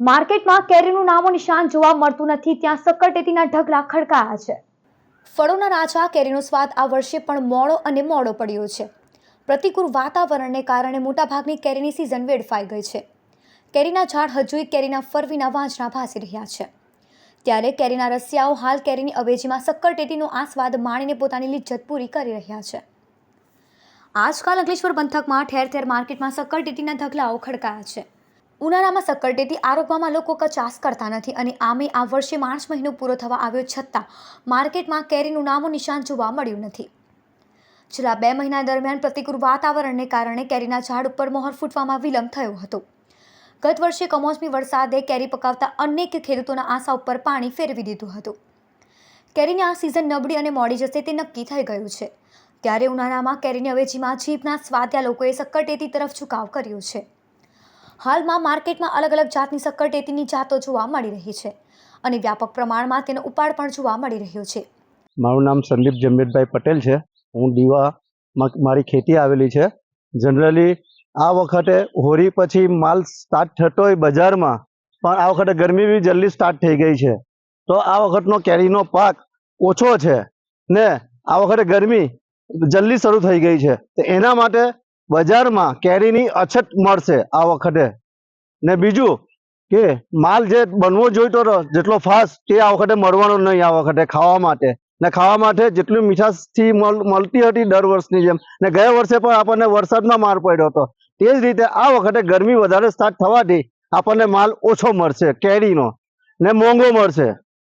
માર્કેટમાં કેરીનું નામો નિશાન જોવા મળતું નથી, ત્યાં સક્કરટેટીના ઢગલા ખડકાયા છે. ફળોના રાજા કેરીનો સ્વાદ આ વર્ષે પણ મોડો અને મોડો પડ્યો છે. પ્રતિકૂળ વાતાવરણને કારણે મોટાભાગની કેરીની સિઝન વેડફાઈ ગઈ છે. કેરીના ઝાડ હજુય કેરીના ફરવીના વાંચના ભાસી રહ્યા છે. ત્યારે કેરીના રસિયાઓ હાલ કેરીની અવેજીમાં સક્કરટેટીનો આ સ્વાદ માણીને પોતાની લિજ્જત પૂરી કરી રહ્યા છે. આજકાલ અંકલેશ્વર પંથકમાં ઠેર ઠેર માર્કેટમાં સક્કરટેટીના ઢગલાઓ ખડકાયા છે. ઉનાળામાં સક્કરટેટી આરોપવામાં લોકો કચાસ કરતા નથી અને આમે આ વર્ષે માર્ચ મહિનો પૂરો થવા આવ્યો છતાં માર્કેટમાં કેરીનું નામો નિશાન જોવા મળ્યું નથી. છેલ્લા બે મહિના દરમિયાન પ્રતિકૂળ વાતાવરણને કારણે કેરીના ઝાડ ઉપર મોહર ફૂટવામાં વિલંબ થયો હતો. ગત વર્ષે કમોસમી વરસાદે કેરી પકાવતા અનેક ખેડૂતોના આશા ઉપર પાણી ફેરવી દીધું હતું. કેરીની આ સિઝન નબળી અને મોડી જશે તે નક્કી થઈ ગયું છે. ત્યારે ઉનાળામાં કેરીની અવેજીમાં જીભના સ્વાદ્યા લોકોએ સક્કરટેટી તરફ ઝુકાવ કર્યો છે. હાલમાં માર્કેટમાં અલગ અલગ જાતની સક્કરટેટીની જાતો જોવા મળી રહી છે અને વ્યાપક પ્રમાણમાં તેનો ઉપાડ પણ જોવા મળી રહ્યો છે. મારું નામ સંદીપ જમશેદભાઈ પટેલ છે. હું દીવા મારી ખેતી આવેલી છે. જનરલી આ વખતે હોળી પછી માલ સ્ટાર્ટ થતો હોય બજારમાં, પણ આ વખતે ગરમી બી જલ્દી સ્ટાર્ટ થઈ ગઈ છે. તો આ વખતનો કેરીનો પાક ઓછો છે ને આ વખતે ગરમી જલ્દી શરૂ થઈ ગઈ છે. તો એના માટે બજારમાં કેરીની અછત મળશે આ વખતે. ને બીજું કે માલ જે બનવો જોઈતો જેટલો ફાસ્ટ તે આ વખતે મળવાનો નહીં આ વખતે ખાવા માટે. ને ખાવા માટે જેટલી મીઠાશથી મળતી હતી દર વર્ષની જેમ. ને ગયા વર્ષે પણ આપણને વરસાદમાં માર પડ્યો હતો. તે જ રીતે આ વખતે ગરમી વધારે સ્ટાર્ટ થવાથી આપણને માલ ઓછો મળશે, કેરીનો. ને મોંઘો મળશે.